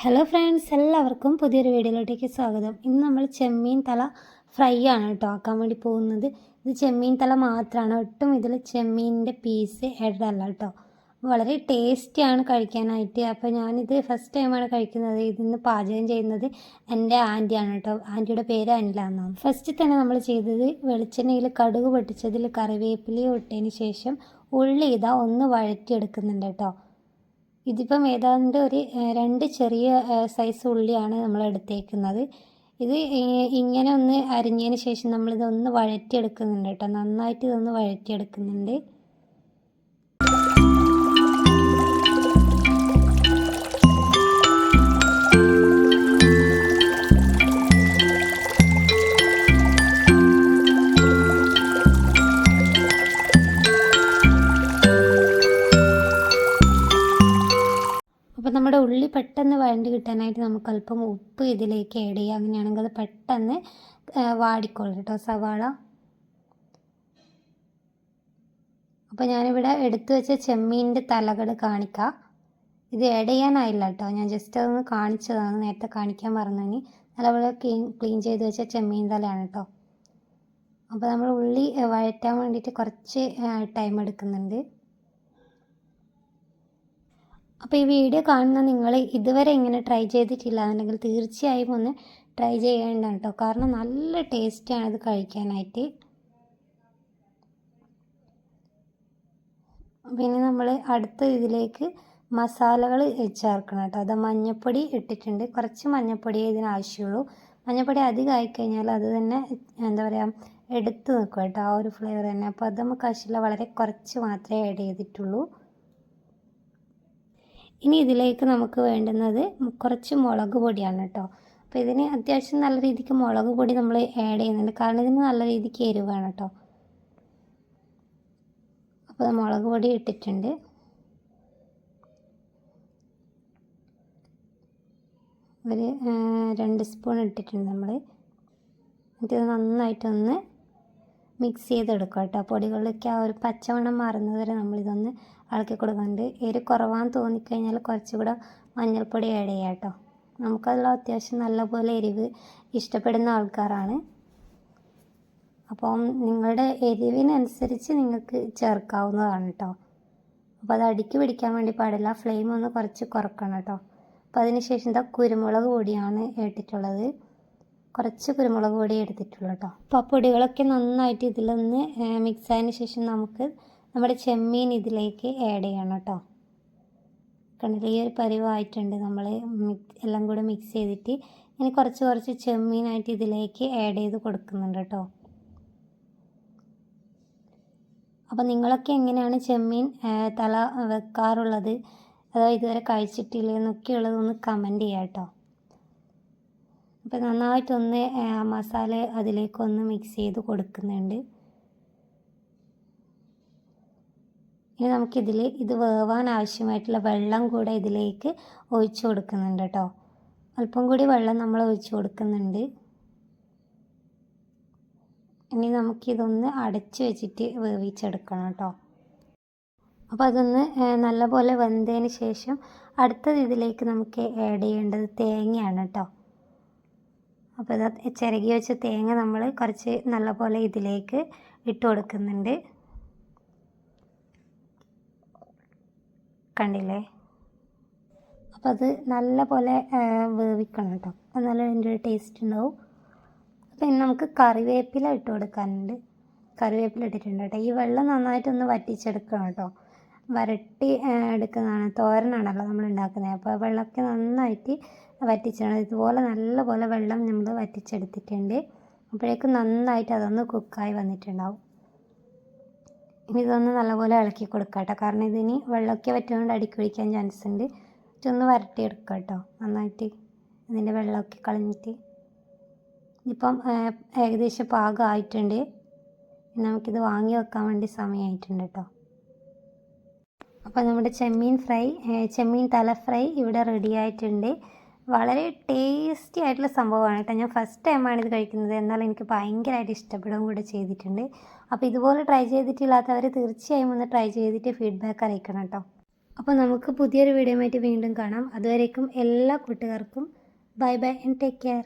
Hello friends എല്ലാവർക്കും പുതിയൊരു വീഡിയോയിലോട്ടേക്ക് സ്വാഗതം. ഇന്ന് നമ്മൾ ചെമ്മീൻ തല ഫ്രൈ ആണ് കേട്ടോ ആക്കാൻ വേണ്ടി പോകുന്നത്. ഇത് ചെമ്മീൻ തല മാത്രമാണ് ഒട്ടും ഇതിൽ ചെമ്മീനിന്റെ പീസ് ഇടതല്ല കേട്ടോ. വളരെ ടേസ്റ്റിയാണ് കഴിക്കാനായിട്ട്. അപ്പോൾ ഞാനിത് ഫസ്റ്റ് ടൈമാണ് കഴിക്കുന്നത്. ഇതിന്ന് പാചകം ചെയ്യുന്നത് എന്റെ ആന്റിയാണ് കേട്ടോ. ആന്റിയുടെ പേര് അനില എന്നാണ്. ഫസ്റ്റ് തന്നെ നമ്മൾ ചെയ്തത് വെളിച്ചെണ്ണയിൽ കടുക് പൊട്ടിച്ചതിൽ കറിവേപ്പിലയും ഇട്ടതിന് ശേഷം ഉള്ളി ഇതാ ഒന്ന് വഴറ്റിയെടുക്കുന്നുണ്ട് കേട്ടോ. ഇതിപ്പം ഏതാണ്ട് ഒരു രണ്ട് ചെറിയ സൈസ് ഉള്ളിയാണ് നമ്മൾ എടുത്തേക്കുന്നത്. ഇത് ഇങ്ങനെ ഒന്ന് അരിഞ്ഞതിന് ശേഷം നമ്മളിതൊന്ന് വഴറ്റിയെടുക്കുന്നുണ്ട് കേട്ടോ. നന്നായിട്ട് ഇതൊന്ന് വഴറ്റിയെടുക്കുന്നുണ്ട്. നമ്മുടെ ഉള്ളി പെട്ടെന്ന് വഴണ്ടി കിട്ടാനായിട്ട് നമുക്ക് അല്പം ഉപ്പ് ഇതിലേക്ക് ആഡ് ചെയ്യാം. അങ്ങനെയാണെങ്കിൽ അത് പെട്ടെന്ന് വാടിക്കോളും കേട്ടോ. സവാള. അപ്പോൾ ഞാനിവിടെ എടുത്തു വെച്ച ചെമ്മീന്റെ തലകൾ കാണിക്കാം. ഇത് ആഡ് ചെയ്യാനായില്ല കേട്ടോ. ഞാൻ ജസ്റ്റ് അതൊന്ന് കാണിച്ചതാണ്. നേരത്തെ കാണിക്കാൻ പറഞ്ഞതിന് നല്ലപോലെ ക്ലീൻ ക്ലീൻ ചെയ്ത് വെച്ച ചെമ്മീൻ തലയാണ് കേട്ടോ. അപ്പോൾ നമ്മൾ ഉള്ളി വഴറ്റാൻ വേണ്ടിയിട്ട് കുറച്ച് ടൈം എടുക്കുന്നുണ്ട്. അപ്പോൾ ഈ വീഡിയോ കാണുന്ന നിങ്ങൾ ഇതുവരെ ഇങ്ങനെ ട്രൈ ചെയ്തിട്ടില്ല എന്നുണ്ടെങ്കിൽ തീർച്ചയായും ഒന്ന് ട്രൈ ചെയ്യേണ്ടതാണ് കേട്ടോ. കാരണം നല്ല ടേസ്റ്റാണ് ഇത് കഴിക്കാനായിട്ട്. പിന്നെ നമ്മൾ അടുത്ത ഇതിലേക്ക് മസാലകൾ ചേർക്കണം കേട്ടോ. അത് മഞ്ഞൾപ്പൊടി ഇട്ടിട്ടുണ്ട്. കുറച്ച് മഞ്ഞൾപ്പൊടിയേ ഇതിനാവശ്യമുള്ളൂ. മഞ്ഞൾപ്പൊടി അധികം ആയിക്കഴിഞ്ഞാൽ അത് തന്നെ എന്താ പറയുക എടുത്ത് നിൽക്കും കേട്ടോ. ആ ഒരു ഫ്ലേവർ തന്നെ. അപ്പോൾ അത് നമുക്ക് ആവശ്യമില്ല വളരെ കുറച്ച് മാത്രമേ ആഡ് ചെയ്തിട്ടുള്ളൂ. ഇനി ഇതിലേക്ക് നമുക്ക് വേണ്ടുന്നത് കുറച്ച് മുളക് പൊടിയാണ് കേട്ടോ. അപ്പോൾ ഇതിന് അത്യാവശ്യം നല്ല രീതിക്ക് മുളക് പൊടി നമ്മൾ ആഡ് ചെയ്യുന്നുണ്ട്. കാരണം ഇതിന് നല്ല രീതിക്ക് എരിവാണ് വേണം കേട്ടോ അപ്പോൾ മുളക് പൊടി ഇട്ടിട്ടുണ്ട്. ഒരു രണ്ട് സ്പൂൺ ഇട്ടിട്ടുണ്ട് നമ്മൾ എന്നിട്ട് നന്നായിട്ടൊന്ന് മിക്സ് ചെയ്തെടുക്കുക കേട്ടോ. പൊടികളിലേക്ക് ആ ഒരു പച്ചവണ്ണം മാറുന്നത് വരെ നമ്മളിതൊന്ന് ഇളക്കി കൊടുക്കുന്നുണ്ട്. എരി കുറവാന്ന് തോന്നിക്കഴിഞ്ഞാൽ കുറച്ചുകൂടെ മഞ്ഞൾപ്പൊടി ആഡ് ചെയ്യാം കേട്ടോ. നമുക്കതിൽ അത്യാവശ്യം നല്ലപോലെ എരിവ് ഇഷ്ടപ്പെടുന്ന ആൾക്കാരാണ്. അപ്പം നിങ്ങളുടെ എരിവിനനുസരിച്ച് നിങ്ങൾക്ക് ചേർക്കാവുന്നതാണ് കേട്ടോ. അപ്പോൾ അത് അടുക്കി പിടിക്കാൻ വേണ്ടി പാടില്ല. ഫ്ലെയിം ഒന്ന് കുറച്ച് കുറക്കണം കേട്ടോ. അപ്പോൾ അതിന് ശേഷം ഇതാ കുരുമുളക് പൊടിയാണ് ഇട്ടിട്ടുള്ളത്. കുറച്ച് കുരുമുളക് പൊടി എടുത്തിട്ടുള്ളൂ കേട്ടോ. അപ്പോൾ ആ പൊടികളൊക്കെ നന്നായിട്ട് ഇതിലൊന്ന് മിക്സ് ആയതിന് ശേഷം നമുക്ക് നമ്മുടെ ചെമ്മീൻ ഇതിലേക്ക് ആഡ് ചെയ്യണം കേട്ടോ. കണ്ടില്ല ഈ ഒരു പരിവായിട്ടുണ്ട് നമ്മൾ എല്ലാം കൂടെ മിക്സ് ചെയ്തിട്ട് ഇനി കുറച്ച് കുറച്ച് ചെമ്മീനായിട്ട് ഇതിലേക്ക് ആഡ് ചെയ്ത് കൊടുക്കുന്നുണ്ട് കേട്ടോ. അപ്പോൾ നിങ്ങളൊക്കെ എങ്ങനെയാണ് ചെമ്മീൻ തല വെക്കാറുള്ളത്? അതോ ഇതുവരെ കഴിച്ചിട്ടില്ലേ എന്നൊക്കെയുള്ളത് ഒന്ന് കമന്റ് ചെയ്യാം കേട്ടോ. അപ്പോൾ നന്നായിട്ടൊന്ന് മസാല അതിലേക്കൊന്ന് മിക്സ് ചെയ്ത് കൊടുക്കുന്നുണ്ട്. ഇനി നമുക്കിതിൽ ഇത് വേവാൻ ആവശ്യമായിട്ടുള്ള വെള്ളം കൂടെ ഇതിലേക്ക് ഒഴിച്ചു കൊടുക്കുന്നുണ്ട് കേട്ടോ അല്പം കൂടി വെള്ളം നമ്മൾ ഒഴിച്ചു കൊടുക്കുന്നുണ്ട്. ഇനി നമുക്കിതൊന്ന് അടച്ച് വെച്ചിട്ട് വേവിച്ചെടുക്കണം കേട്ടോ അപ്പോൾ അതൊന്ന് നല്ലപോലെ വെന്തതിന് ശേഷം അടുത്തത് ഇതിലേക്ക് നമുക്ക് ആഡ് ചെയ്യേണ്ടത് തേങ്ങയാണ് കേട്ടോ അപ്പോൾ ഇത് ചിരകി വെച്ച തേങ്ങ നമ്മൾ കുറച്ച് നല്ലപോലെ ഇതിലേക്ക് ഇട്ട് കൊടുക്കുന്നുണ്ട്. കണ്ടില്ലേ? അപ്പോൾ അത് നല്ല പോലെ വേവിക്കണം കേട്ടോ നല്ല അതിന്റെ ഒരു ടേസ്റ്റ് ഉണ്ടാവും. അപ്പോൾ ഇനി നമുക്ക് കറിവേപ്പില ഇട്ട് കൊടുക്കാനുണ്ട്. കറിവേപ്പില ഇട്ടിട്ടുണ്ട് കേട്ടോ ഈ വെള്ളം നന്നായിട്ടൊന്ന് വറ്റിച്ചെടുക്കണം കേട്ടോ വരട്ടി എടുക്കുന്നതാണ്. തോരനാണല്ലോ നമ്മൾ ഉണ്ടാക്കുന്നത്. അപ്പോൾ വെള്ളമൊക്കെ നന്നായിട്ട് വറ്റിച്ചിടണം ഇതുപോലെ നല്ലപോലെ വെള്ളം നമ്മൾ വറ്റിച്ചെടുത്തിട്ടുണ്ട്. അപ്പോഴേക്കും നന്നായിട്ട് അതൊന്ന് കുക്കായി വന്നിട്ടുണ്ടാവും. ഇനി ഇതൊന്ന് നല്ലപോലെ ഇളക്കി കൊടുക്കാം കേട്ടോ. കാരണം ഇതിന് വെള്ളമൊക്കെ വറ്റുകൊണ്ട് അടിക്ക് പിടിക്കാൻ ചാൻസ് ഉണ്ട്. ഇതൊന്ന് വരട്ടി എടുക്കുക കേട്ടോ. നന്നായിട്ട് ഇതിന്റെ വെള്ളമൊക്കെ കളഞ്ഞിട്ട്. ഇപ്പം ഏകദേശം പാകമായിട്ടുണ്ട്. നമുക്കിത് വാങ്ങി വെക്കാൻ വേണ്ടി സമയമായിട്ടുണ്ട് കേട്ടോ. അപ്പോൾ നമ്മുടെ ചെമ്മീൻ ഫ്രൈ ചെമ്മീൻ തല ഫ്രൈ ഇവിടെ റെഡി ആയിട്ടുണ്ട്. വളരെ ടേസ്റ്റി ആയിട്ടുള്ള സംഭവമാണ് കേട്ടോ. ഞാൻ ഫസ്റ്റ് ടൈമാണ് ഇത് കഴിക്കുന്നത്. എന്നാൽ എനിക്ക് ഭയങ്കരമായിട്ട് ഇഷ്ടപ്പെടുകയും കൂടെ ചെയ്തിട്ടുണ്ട്. അപ്പോൾ ഇതുപോലെ ട്രൈ ചെയ്തിട്ടില്ലാത്തവർ തീർച്ചയായും ഒന്ന് ട്രൈ ചെയ്തിട്ട് ഫീഡ്ബാക്ക് അറിയിക്കണം കേട്ടോ. അപ്പോൾ നമുക്ക് പുതിയൊരു വീഡിയോ ആയിട്ട് വീണ്ടും കാണാം. അതുവരേക്കും എല്ലാ കൂട്ടുകാർക്കും bye bye and take care